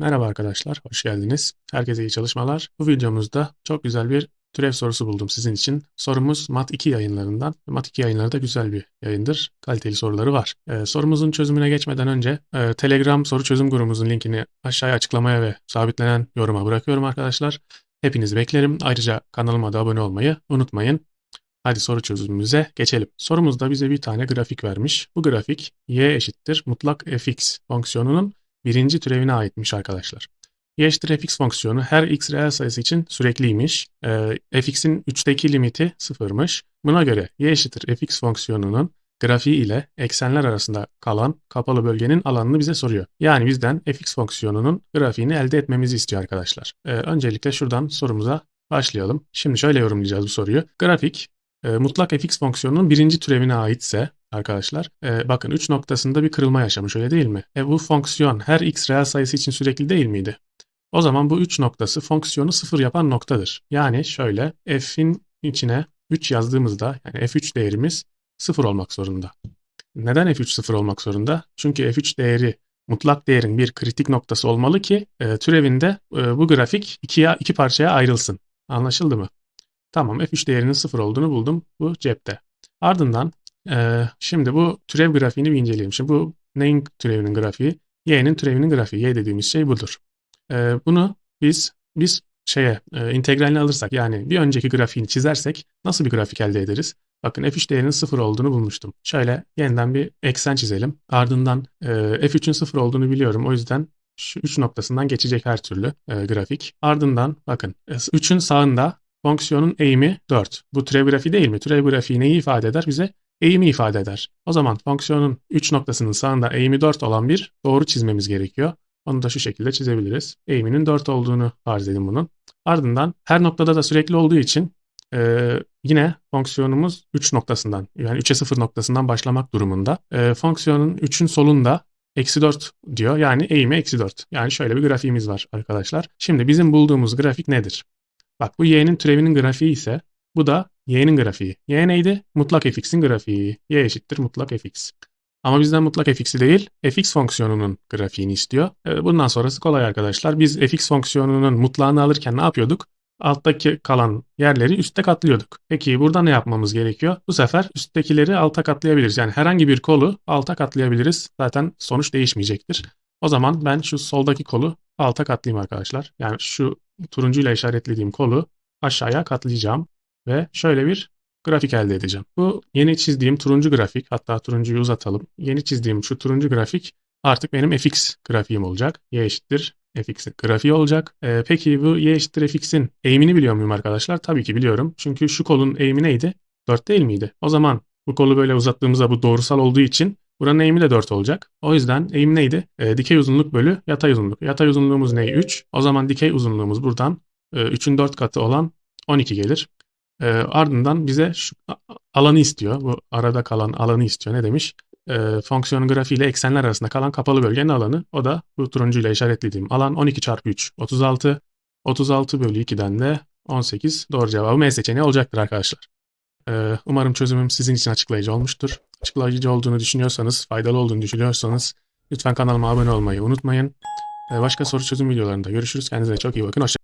Merhaba arkadaşlar, hoş geldiniz. Herkese iyi çalışmalar. Bu videomuzda çok güzel bir türev sorusu buldum sizin için. Sorumuz Mat 2 yayınlarından. Mat 2 yayınları da güzel bir yayındır. Kaliteli soruları var. Ee, sorumuzun çözümüne geçmeden önce e, Telegram soru çözüm grubumuzun linkini aşağıya açıklamaya ve sabitlenen yoruma bırakıyorum arkadaşlar. Hepinizi beklerim. Ayrıca kanalıma da abone olmayı unutmayın. Hadi soru çözümümüze geçelim. Sorumuzda bize bir tane grafik vermiş. Bu grafik y eşittir mutlak fx fonksiyonunun birinci türevine aitmiş arkadaşlar. y eşittir fx fonksiyonu her x reel sayısı için sürekliymiş. Ee, fx'in 3'teki limiti sıfırmış. Buna göre y eşittir fx fonksiyonunun grafiği ile eksenler arasında kalan kapalı bölgenin alanını bize soruyor. Yani bizden fx fonksiyonunun grafiğini elde etmemizi istiyor arkadaşlar. Ee, öncelikle şuradan sorumuza başlayalım. Şimdi şöyle yorumlayacağız bu soruyu. Grafik e, mutlak fx fonksiyonunun birinci türevine aitse arkadaşlar e, bakın 3 noktasında bir kırılma yaşamış öyle değil mi? E, bu fonksiyon her x reel sayısı için sürekli değil miydi? O zaman bu 3 noktası fonksiyonu sıfır yapan noktadır. Yani şöyle f'in içine 3 yazdığımızda yani f3 değerimiz sıfır olmak zorunda. Neden f3 sıfır olmak zorunda? Çünkü f3 değeri mutlak değerin bir kritik noktası olmalı ki e, türevinde e, bu grafik ikiye, iki parçaya ayrılsın. Anlaşıldı mı? Tamam f3 değerinin sıfır olduğunu buldum. Bu cepte. Ardından e, şimdi bu türev grafiğini bir inceleyelim. Şimdi bu neyin türevinin grafiği? y'nin türevinin grafiği. y dediğimiz şey budur. E, bunu biz biz şeye e, integralini alırsak yani bir önceki grafiğini çizersek nasıl bir grafik elde ederiz? Bakın f3 değerinin sıfır olduğunu bulmuştum. Şöyle yeniden bir eksen çizelim. Ardından e, f3'ün sıfır olduğunu biliyorum. O yüzden şu 3 noktasından geçecek her türlü e, grafik. Ardından bakın 3'ün sağında fonksiyonun eğimi 4. Bu türev grafiği değil mi? Türev grafiği neyi ifade eder? Bize eğimi ifade eder. O zaman fonksiyonun 3 noktasının sağında eğimi 4 olan bir doğru çizmemiz gerekiyor. Onu da şu şekilde çizebiliriz. Eğiminin 4 olduğunu farz edin bunun. Ardından her noktada da sürekli olduğu için e, yine fonksiyonumuz 3 noktasından yani 3'e 0 noktasından başlamak durumunda. E, fonksiyonun 3'ün solunda eksi 4 diyor. Yani eğimi eksi 4. Yani şöyle bir grafiğimiz var arkadaşlar. Şimdi bizim bulduğumuz grafik nedir? Bak bu y'nin türevinin grafiği ise bu da y'nin grafiği. y neydi? Mutlak fx'in grafiği. y eşittir mutlak fx. Ama bizden mutlak fx'i değil, fx fonksiyonunun grafiğini istiyor. E, bundan sonrası kolay arkadaşlar. Biz fx fonksiyonunun mutlağını alırken ne yapıyorduk? Alttaki kalan yerleri üste katlıyorduk. Peki burada ne yapmamız gerekiyor? Bu sefer üsttekileri alta katlayabiliriz. Yani herhangi bir kolu alta katlayabiliriz. Zaten sonuç değişmeyecektir. O zaman ben şu soldaki kolu alta katlayayım arkadaşlar. Yani şu turuncuyla işaretlediğim kolu aşağıya katlayacağım ve şöyle bir grafik elde edeceğim. Bu yeni çizdiğim turuncu grafik hatta turuncuyu uzatalım. Yeni çizdiğim şu turuncu grafik artık benim fx grafiğim olacak. y eşittir fx'in grafiği olacak. Ee, peki bu y eşittir fx'in eğimini biliyor muyum arkadaşlar? Tabii ki biliyorum. Çünkü şu kolun eğimi neydi? 4 değil miydi? O zaman bu kolu böyle uzattığımızda bu doğrusal olduğu için Buranın eğimi de 4 olacak. O yüzden eğim neydi? E, dikey uzunluk bölü yatay uzunluk. Yatay uzunluğumuz ne? 3. O zaman dikey uzunluğumuz buradan e, 3'ün 4 katı olan 12 gelir. E, ardından bize şu alanı istiyor. Bu arada kalan alanı istiyor. Ne demiş? E, fonksiyonun grafiği ile eksenler arasında kalan kapalı bölgenin alanı. O da bu turuncuyla işaretlediğim alan 12 çarpı 3 36. 36 bölü 2'den de 18. Doğru cevabı M seçeneği olacaktır arkadaşlar. E, umarım çözümüm sizin için açıklayıcı olmuştur açıklayıcı olduğunu düşünüyorsanız, faydalı olduğunu düşünüyorsanız lütfen kanalıma abone olmayı unutmayın. Başka soru çözüm videolarında görüşürüz. Kendinize çok iyi bakın. Hoşçakalın.